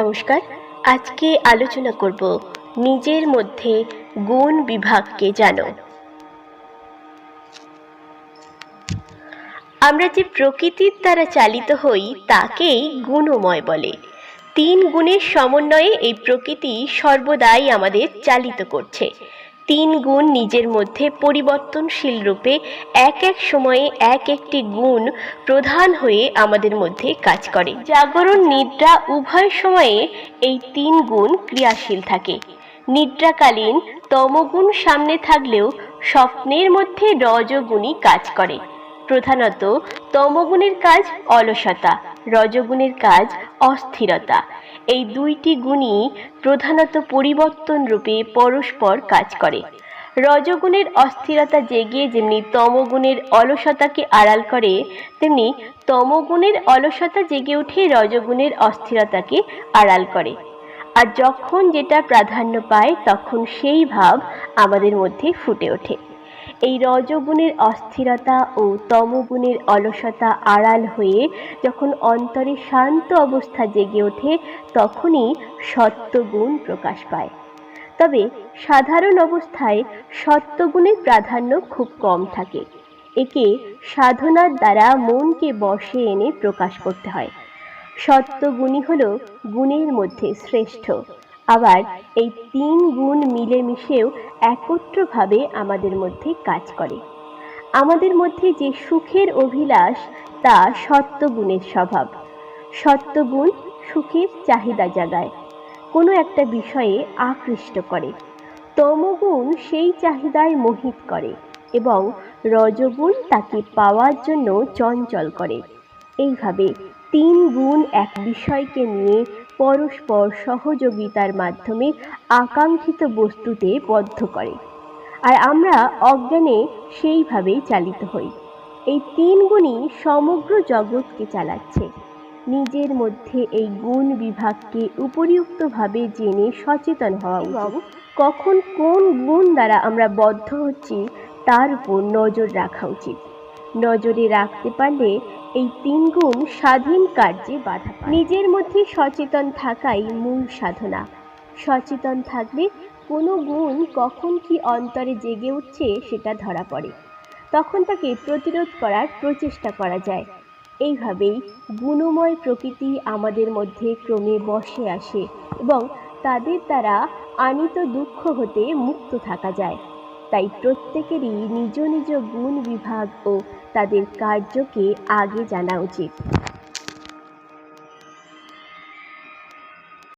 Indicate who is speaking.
Speaker 1: নমস্কার, আজকে আলোচনা করব নিজের মধ্যে গুণ বিভাগকে জানো। আমরা যে প্রকৃতির দ্বারা চালিত হই, তাকেই গুণময় বলে। তিন গুণের সমন্বয়ে এই প্রকৃতি সর্বদাই আমাদের চালিত করছে। তিন গুণ নিজের মধ্যে পরিবর্তনশীল রূপে এক এক সময়ে এক একটি গুণ প্রধান হয়ে আমাদের মধ্যে কাজ করে। জাগরণ, নিদ্রা উভয় সময়ে এই তিন গুণ ক্রিয়াশীল থাকে। নিদ্রাকালীন তমগুণ সামনে থাকলেও স্বপ্নের মধ্যে রজগুণই কাজ করে। প্রধানত তমগুণের কাজ অলসতা রজগুণের কাজ অস্থিরতা। এই দুইটি গুণই প্রধানত পরিবর্তন রূপে পরস্পর কাজ করে। রজগুণের অস্থিরতা জেগে যেমনি তমগুণের অলসতাকে আড়াল করে, তেমনি তমগুণের অলসতা জেগে উঠে রজগুণের অস্থিরতাকে আড়াল করে। আর যখন যেটা প্রাধান্য পায়, তখন সেই ভাব আমাদের মধ্যে ফুটে ওঠে। এই রজগুণের অস্থিরতা ও তমগুণের অলসতা আড়াল হয়ে যখন অন্তরে শান্ত অবস্থা জেগে ওঠে, তখনই সত্যগুণ প্রকাশ পায়। তবে সাধারণ অবস্থায় সত্যগুণের প্রাধান্য খুব কম থাকে। একে সাধনার দ্বারা মনকে বশে এনে প্রকাশ করতে হয়। সত্যগুণই হল গুণের মধ্যে শ্রেষ্ঠ। আবার এই তিন গুণ মিলেমিশেও একত্রভাবে আমাদের মধ্যে কাজ করে। আমাদের মধ্যে যে সুখের অভিলাষ, তা সত্যগুণের স্বভাব। সত্যগুণ সুখের চাহিদা জাগায়। কোনো একটা বিষয়ে আকৃষ্ট করে। তমগুণ সেই চাহিদায় মোহিত করে এবং রজগুণ তাকে পাওয়ার জন্য চঞ্চল করে। এইভাবে তিন গুণ এক বিষয়কে নিয়ে পরস্পর সহযোগিতার মাধ্যমে আকাঙ্ক্ষিত বস্তুতে বদ্ধ করে। আর আমরা অজ্ঞানে সেইভাবেই চালিত হই। এই তিন গুণই সমগ্র জগৎকে চালাচ্ছে। নিজের মধ্যে এই গুণ বিভাগকে উপরিউক্তভাবে জেনে সচেতন হওয়া এবং কখন কোন গুণ দ্বারা আমরা বদ্ধ হচ্ছি, তার উপর নজর রাখা উচিত। নজরে রাখতে পারলে এই তিন গুণ স্বাধীন কার্যে বাধা পায়। নিজের মধ্যে সচেতন থাকাই মূল সাধনা। সচেতন থাকলে কোনো গুণ কখন কি অন্তরে জেগে উঠছে সেটা ধরা পড়ে। তখন তাকে প্রতিরোধ করার প্রচেষ্টা করা যায়। এইভাবেই গুণময় প্রকৃতি আমাদের মধ্যে ক্রমে বসে আসে এবং তাদের দ্বারা আনিত দুঃখ হতে মুক্ত থাকা যায়। তাই প্রত্যেকেরই নিজ নিজ গুণ বিভাগ ও তাদের কার্যকে আগে জানা উচিত।